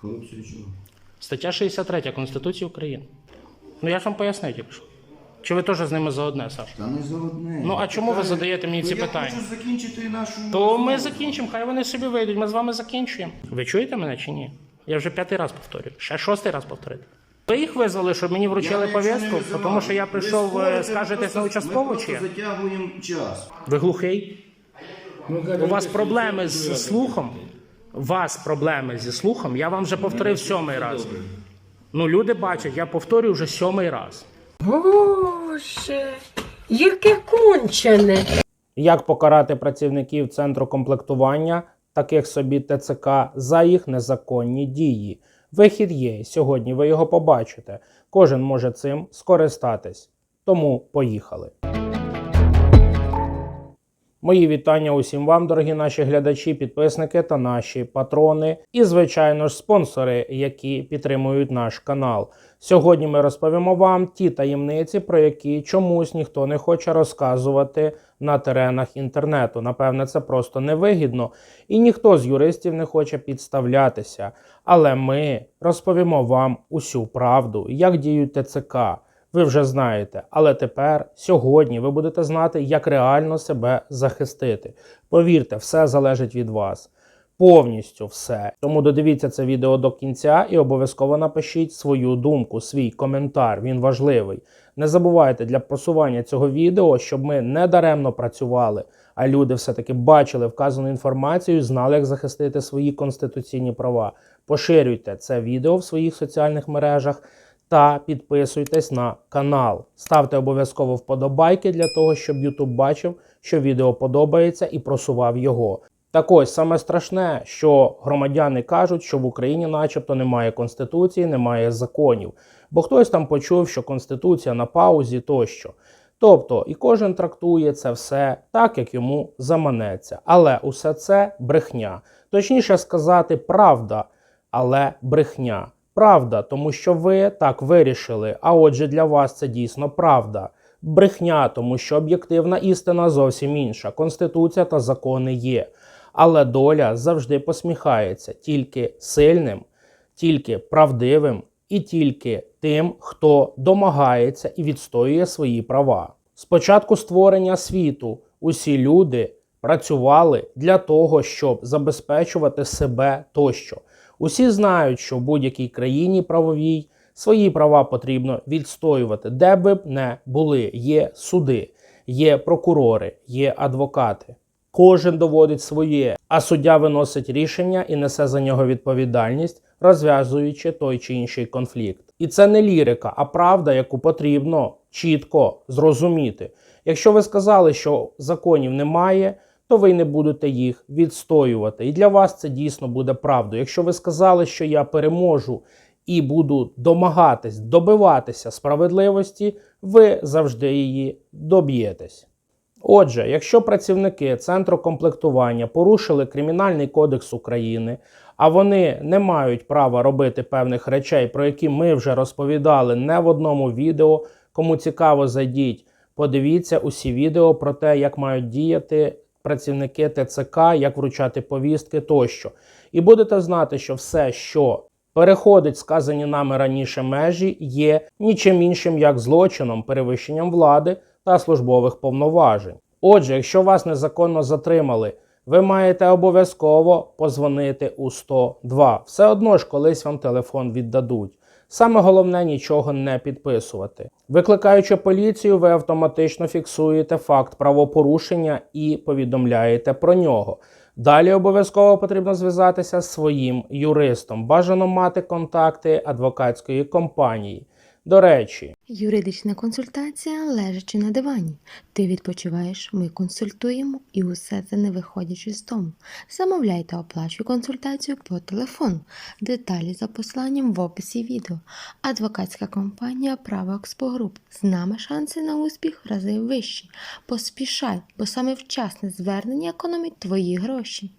Корупцію чого? Стаття 63 Конституції України. Ну я ж вам пояснив тільки що. Чи ви теж з ними за одне, Саш? Та не за одне. Ну, а чому ви задаєте мені Ну, ці я питання? хочу закінчити нашу... То ми закінчимо, хай вони собі вийдуть, ми з вами закінчуємо. Ви чуєте мене чи ні? Я вже п'ятий раз повторюю. Ще шостий раз повторити. Ви їх визвали, щоб мені Я вручили нічого не повістку, визивав. тому що я Ви прийшов, спорите, е, ми скажетесь на просто- участкову Ми чи я? просто затягуємо час. Ви глухий? У вас проблеми з слухом? У вас проблеми зі слухом, я вам вже повторив сьомий раз. Ну, люди бачать, я повторюю вже сьомий раз. Боже, яке кончене. Як покарати працівників центру комплектування, таких собі ТЦК, за їх незаконні дії? Вихід є. Сьогодні ви його побачите. Кожен може цим скористатись. Тому поїхали. Мої вітання усім вам, дорогі наші глядачі, підписники та наші патрони, і, звичайно ж, спонсори, які підтримують наш канал. Сьогодні ми розповімо вам ті таємниці, про які чомусь ніхто не хоче розказувати на теренах інтернету. Напевне, це просто невигідно, і ніхто з юристів не хоче підставлятися. Але ми розповімо вам усю правду, як діють ТЦК. Ви вже знаєте, але тепер, сьогодні, ви будете знати, як реально себе захистити. Повірте, все залежить від вас. Повністю все. Тому додивіться це відео до кінця і обов'язково напишіть свою думку, свій коментар. Він важливий. Не забувайте для просування цього відео, щоб ми не даремно працювали, а люди все-таки бачили вказану інформацію і знали, як захистити свої конституційні права. Поширюйте це відео в своїх соціальних мережах та підписуйтесь на канал. Ставте обов'язково вподобайки для того, щоб YouTube бачив, що відео подобається і просував його. Так ось саме страшне, що громадяни кажуть, що в Україні, начебто, немає конституції, немає законів, бо хтось там почув, що конституція на паузі тощо. Тобто, і кожен трактує це все так, як йому заманеться. Але усе це брехня. Точніше сказати, правда, але брехня. Правда, тому що ви так вирішили, а отже, для вас це дійсно правда. Брехня, тому що об'єктивна істина зовсім інша. Конституція та закони є. Але доля завжди посміхається тільки сильним, тільки правдивим і тільки тим, хто домагається і відстоює свої права. Спочатку створення світу усі люди працювали для того, щоб забезпечувати себе тощо. Усі знають, що в будь-якій країні правовій свої права потрібно відстоювати, де би б не були. Є суди, є прокурори, є адвокати. Кожен доводить своє, а суддя виносить рішення і несе за нього відповідальність, розв'язуючи той чи інший конфлікт. І це не лірика, а правда, яку потрібно чітко зрозуміти. Якщо ви сказали, що законів немає, то ви не будете їх відстоювати. І для вас це дійсно буде правдою. Якщо ви сказали, що я переможу і буду домагатись, добиватися справедливості, ви завжди її доб'єтесь. Отже, якщо працівники центру комплектування порушили Кримінальний кодекс України, а вони не мають права робити певних речей, про які ми вже розповідали не в одному відео. Кому цікаво, зайдіть, подивіться усі відео про те, як мають діяти працівники ТЦК, як вручати повістки тощо. І будете знати, що все, що переходить сказані нами раніше межі, є нічим іншим як злочином, перевищенням влади та службових повноважень. Отже, якщо вас незаконно затримали, ви маєте обов'язково позвонити у 102. Все одно ж колись вам телефон віддадуть. Саме головне нічого не підписувати. Викликаючи поліцію, ви автоматично фіксуєте факт правопорушення і повідомляєте про нього. Далі обов'язково потрібно зв'язатися з своїм юристом. Бажано мати контакти адвокатської компанії. До речі, Юридична консультація лежачи на дивані. Ти відпочиваєш, ми консультуємо і усе це не виходячи з дому. Замовляйте оплачуй консультацію по телефону. Деталі за посиланням в описі відео. Адвокатська компанія Право Експогруп. З нами шанси на успіх в рази вищі. Поспішай, бо саме вчасне звернення економить твої гроші.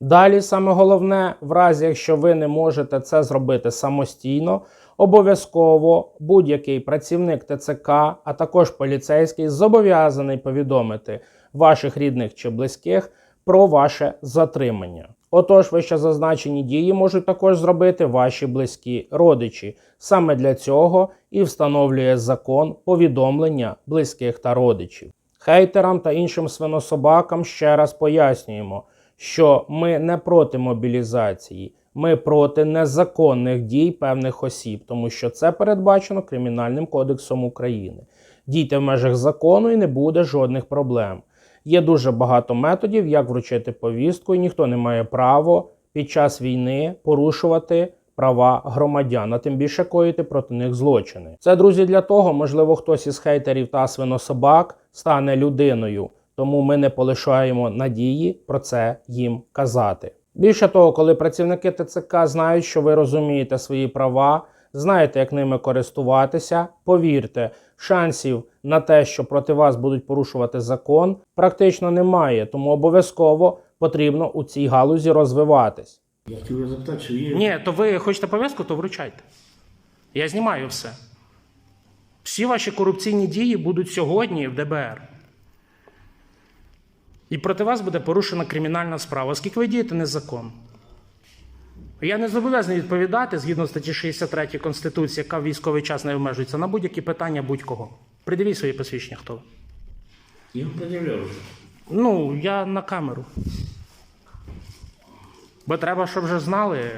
Далі саме головне, в разі якщо ви не можете це зробити самостійно, обов'язково будь-який працівник ТЦК, а також поліцейський зобов'язаний повідомити ваших рідних чи близьких про ваше затримання. Отож, вище зазначені дії можуть також зробити ваші близькі родичі. Саме для цього і встановлює закон повідомлення близьких та родичів. Хейтерам та іншим свинособакам ще раз пояснюємо, що ми не проти мобілізації, ми проти незаконних дій певних осіб, тому що це передбачено Кримінальним кодексом України. Дійте в межах закону і не буде жодних проблем. Є дуже багато методів, як вручити повістку, і ніхто не має права під час війни порушувати права громадян, а тим більше коїти проти них злочини. Це друзі для того, можливо, хтось із хейтерів та свинособак стане людиною, тому ми не полишаємо надії про це їм казати. Більше того, коли працівники ТЦК знають, що ви розумієте свої права, знаєте, як ними користуватися, повірте, шансів на те, що проти вас будуть порушувати закон, практично немає, тому обов'язково потрібно у цій галузі розвиватись. Я хотів запитати, чи є. Ні, то ви хочете пов'язку, то вручайте. Я знімаю все. Всі ваші корупційні дії будуть сьогодні в ДБР. І проти вас буде порушена кримінальна справа, оскільки ви дієте незаконно. Я не зобов'язаний відповідати згідно статті 63 Конституції, яка в військовий час не обмежується, на будь-які питання будь-кого. Придивіть свої посвідчення, хто ви. Я вам. Ну, я на камеру. Бо треба, щоб вже знали,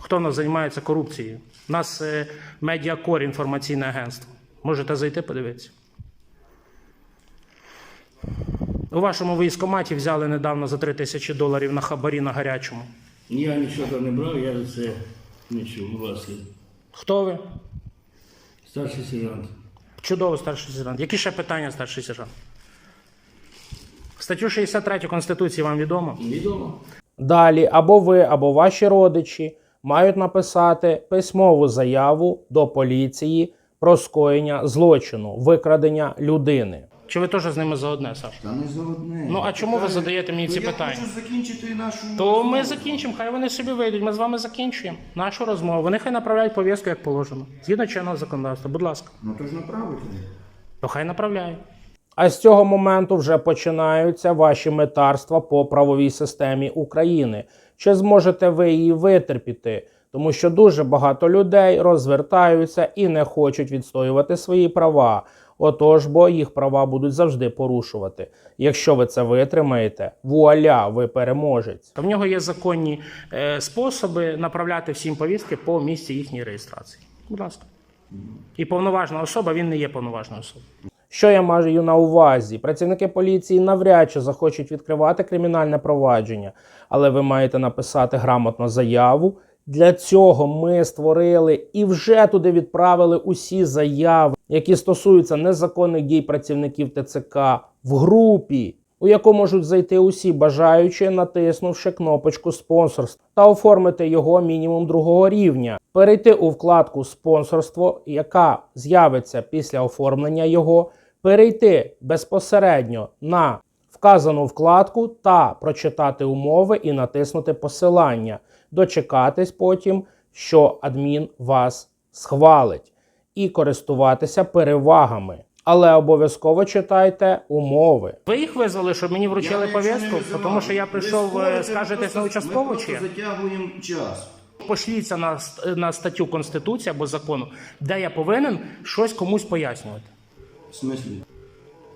хто в нас займається корупцією. У нас е, медіакор інформаційне агентство. Можете зайти подивитися. У вашому військкоматі взяли недавно за 3 тисячі доларів на хабарі на гарячому. Я нічого там не брав, я за це не чув, будь ласка. Хто ви? Старший сержант. Чудово, старший сержант. Які ще питання, старший сержант? Статтю 63 Конституції вам відомо? Відомо? Далі або ви, або ваші родичі мають написати письмову заяву до поліції про скоєння злочину, викрадення людини. Чи ви теж з ними за одне, Саш? Та не за одне. Ну, а чому ви Питання- задаєте мені ці Ну, питання? Я хочу закінчити нашу. То ми закінчимо, хай вони собі вийдуть. Ми з вами закінчуємо нашу розмову. Вони хай направляють пов'язку, як положено. Згідно чинного законодавства. Будь ласка, Ну то ж направити. то хай направляють. А з цього моменту вже починаються ваші метарства по правовій системі України. Чи зможете ви її витерпіти? Тому що дуже багато людей розвертаються і не хочуть відстоювати свої права. Отож, бо їх права будуть завжди порушувати. Якщо ви це витримаєте, вуаля, ви переможець. В нього є законні е, способи направляти всім повістки по місці їхньої реєстрації. Будь ласка. І повноважна особа він не є повноважною особою. Що я маю на увазі? Працівники поліції навряд чи захочуть відкривати кримінальне провадження, але ви маєте написати грамотно заяву. Для цього ми створили і вже туди відправили усі заяви, які стосуються незаконних дій працівників ТЦК в групі, у яку можуть зайти усі бажаючі, натиснувши кнопочку спонсорство та оформити його мінімум другого рівня, перейти у вкладку спонсорство, яка з'явиться після оформлення його, перейти безпосередньо на вказану вкладку та прочитати умови і натиснути посилання, дочекатись потім, що адмін вас схвалить, і користуватися перевагами. Але обов'язково читайте умови. Ви їх визвали, щоб мені вручили повістку, тому що я прийшов, е, скажетесь на участкову чи? Ми як? просто затягуємо час. Пошліться на, на статтю Конституції або закону, де я повинен щось комусь пояснювати. В смислі?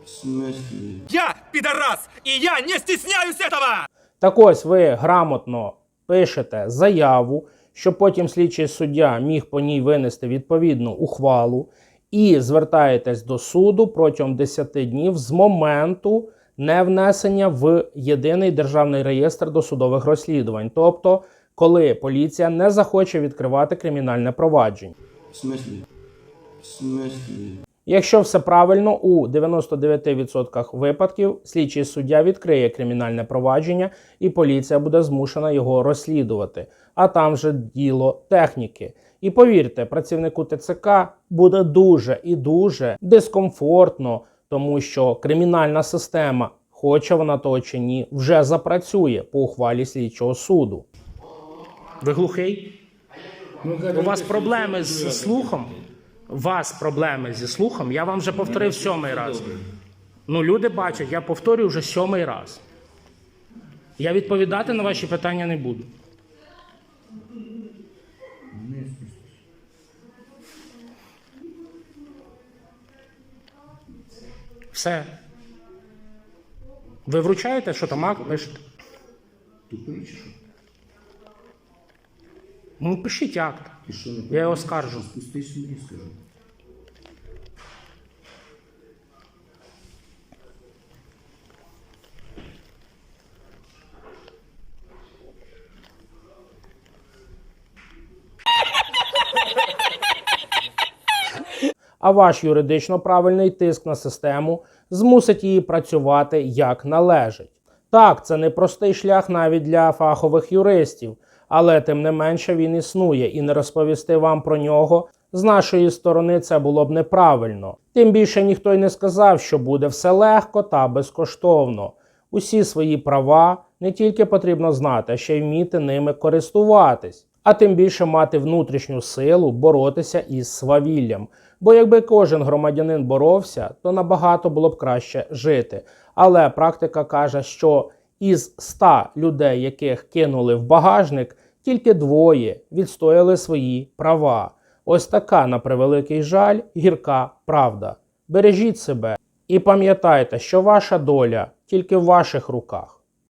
В смислі? Я пидорас, и я не стесняюсь этого! Так ось ви грамотно пишете заяву, щоб потім слідчий суддя міг по ній винести відповідну ухвалу, і звертаєтесь до суду протягом 10 днів з моменту невнесення в єдиний державний реєстр досудових розслідувань, тобто коли поліція не захоче відкривати кримінальне провадження. В смислі? В смислі? Якщо все правильно, у 99% випадків слідчий суддя відкриє кримінальне провадження, і поліція буде змушена його розслідувати. А там вже діло техніки. І повірте, працівнику ТЦК буде дуже і дуже дискомфортно, тому що кримінальна система, хоче вона того чи ні, вже запрацює по ухвалі слідчого суду. Ви глухий? Ну, У вас проблеми з слухом? Вас проблеми зі слухом, я вам вже повторив сьомий раз. Ну, люди бачать, я повторюю вже сьомий раз. Я відповідати на ваші питання не буду. Все. Ви вручаєте, що там акт пишете? Тупий чи що? Ну, пишіть акт. Ти що не Я його скаржу. Спустись сюди, скажу. а ваш юридично правильний тиск на систему змусить її працювати як належить. Так, це не простий шлях навіть для фахових юристів, але тим не менше він існує, і не розповісти вам про нього з нашої сторони це було б неправильно. Тим більше ніхто й не сказав, що буде все легко та безкоштовно. Усі свої права не тільки потрібно знати, а ще й вміти ними користуватись, а тим більше мати внутрішню силу боротися із свавіллям. Бо якби кожен громадянин боровся, то набагато було б краще жити. Але практика каже, що із 100 людей, яких кинули в багажник, тільки двоє відстояли свої права. Ось така, на превеликий жаль, гірка правда. Бережіть себе і пам'ятайте, що ваша доля тільки в ваших руках.